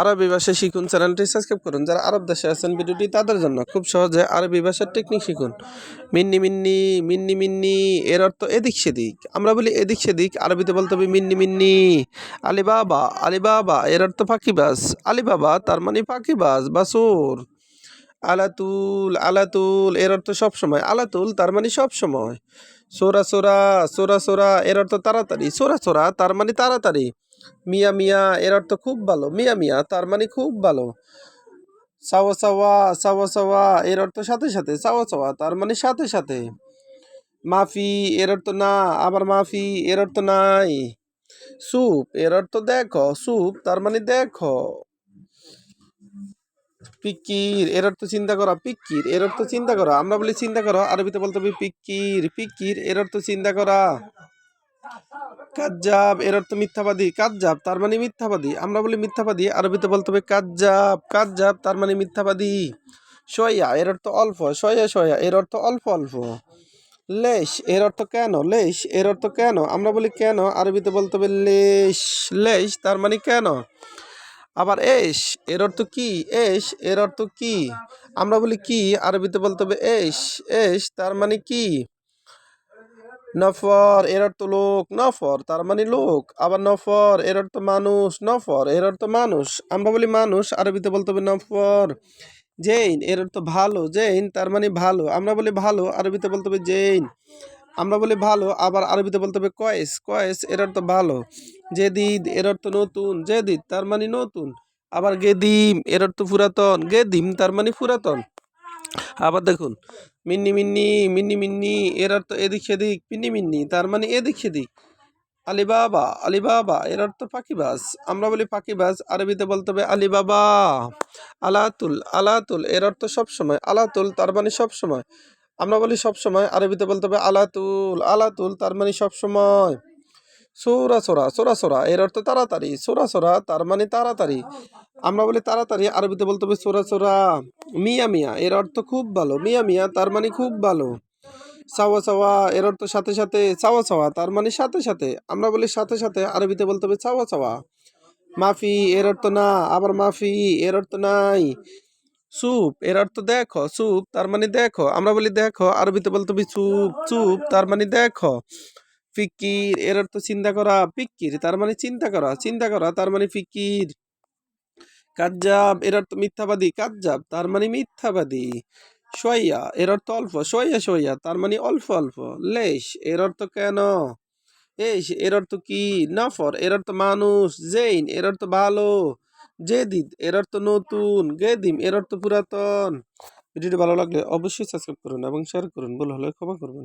আরবি ভাষা শিখুন চ্যানেলটি সাবস্ক্রাইব করুন। যারা আরব দেশে আছেন, ভিডিওটি তাদের জন্য খুব সহজে আরবি ভাষার টেকনিক শিখুন। মিন্নি মিন্নি মিন্নি মিন্নি, এর অর্থ এদিক সেদিক। আমরা বলি এদিক সেদিক, আরবিতে বলতে হবে মিন্নি মিন্নি, আলিবাবা আলিবাবা, এর অর্থ ফাঁকিবাজ আলিবাবা, তার মানে ফাঁকিবাজ বা চোর আলাতুল আলাতুল, এর অর্থ সবসময় আলাতুল, তার মানে সবসময় সোরা সোরা সোরা সোরা, এর অর্থ তাড়াতাড়ি। সোরা সোরা, তার মানে তাড়াতাড়ি। মিয়া মিয়া, এর অর্থ খুব ভালো। মিয়া মিয়া, তার মানে খুব ভালো। সাওয়া সাওয়া সাওয়া সাওয়া, এর অর্থ সাথে সাথে। সাওয়া সাওয়া, তার মানে সাথে সাথে। মাফি, এর অর্থ না। আবার মাফি, এর অর্থ নাই। স্যুপ এর অর্থ দেখো। স্যুপ তার মানে দেখো। পিকির এর অর্থ চিন্তা করা। পিকির এর অর্থ চিন্তা করা। আমরা বলি চিন্তা করো, আরবিতে বলতে হবে পিকির পিকির এর অর্থ চিন্তা করা। কাজ্জাব, এর অর্থ মিথ্যাবাদী। কাজ্জাব, তার মানে মিথ্যাবাদী। আমরা বলি মিথ্যাবাদী, আরবিতে বলতে হবে কাজ্জাব। কাজ্জাব, তার মানে মিথ্যাবাদী। সয়া এর অর্থ অল্প। সয়া সয়া এর অর্থ অল্প অল্প। লেশ, এর অর্থ কেন? লেশ, এর অর্থ কেন? আমরা বলি কেন? আরবিতে বলতে হবে লেশ। লেশ, তার মানে কেন? আবার এস এর অর্থ কি? এস এর অর্থ কি? আমরা বলি কি? আরবিতে বলতে হবে এস এস তার মানে কি? নফর এর অর্থ লোক, নফর, তার মানে লোক। আবার নফর এর অর্থ মানুষ, নফর এর অর্থ মানুষ। আমরা বলি মানুষ, আরবিতে বলতে হবে নফর। জেইন এর অর্থ ভালো, জেইন, তার মানে ভালো। আমরা বলি ভালো, আরবিতে বলতে হবে জেইন। আমরা বলি ভালো, আবার আরবিতে বলতে হবে কয়েস কয়েস এর অর্থ ভালো। জেদিদ এর অর্থ নতুন, জেদিদ, তার মানে নতুন। আবার গেদিম এর অর্থ পুরাতন, গেদিম, তার মানে পুরাতন। আবার দেখুন, মিন্নি মিন্নি মিন্নি মিন্নি, এর অর্থ এদিক সেদিক মিন্নি মিন্নি, তার মানে এদিক সেদিক আলিবাবা আলিবাবা, এর অর্থ পাখিবাজ। আমরা বলি পাখিবাজ, আরবিতে বলতে হবে আলিবাবা। আলাতুল আলাতুল, এর অর্থ সবসময়। আলাতুল, তার মানে সবসময়। আমরা বলি সবসময়, আরবিতে বলতে হবে আলাতুল। আলাতুল, তার মানে সবসময়। সোরা সোরা সোরা সোরা, এর অর্থ তাড়াতাড়ি। সোরা সোরা, তার মানে তাড়াতাড়ি। আমরা বলি তাড়াতাড়ি আরবিতে বলতে হবে সোরা সোরা মিয়া মিয়া, এর অর্থ খুব ভালো। মিয়া মিয়া, তার মানে খুব ভালো। সাওয়া সাওয়া, এর অর্থ সাথে সাথে সাওয়া সাওয়া, তার মানে সাথে সাথে। আমরা বলি সাথে সাথে আরবিতে বলতে হবে সাওয়া সাওয়া। মাফি, এর অর্থ না, আবার মাফি, এর অর্থ নাই। সুপ, এর অর্থ দেখো, সুপ, তার মানে দেখো। আমরা বলি দেখো, আরবিতে বলতে হবে চুপ চুপ তার মানে দেখো। ফিকির, এর অর্থ চিন্তা করা, ফিকির, তার মানে চিন্তা করা। চিন্তা করা, তার মানে ফিকির। কাজ্জাব, এর অর্থ মিথ্যাবাদী। কাজ্জাব, তার মানে মিথ্যাবাদী। সইয়া এর অর্থ অল্প। সইয়া সইয়া তার মানে অল্প অল্প। লেশ, এর অর্থ কেন? এস এর অর্থ কি? নফর, এর অর্থ মানুষ। জেইন, এর অর্থ ভালো। জেদিদ, এর অর্থ নতুন। গেদিম, এর অর্থ পুরাতন। ভিডিওটি ভালো লাগলে অবশ্যই সাবস্ক্রাইব করুন এবং শেয়ার করুন। ভুল হলে ক্ষমা করবেন।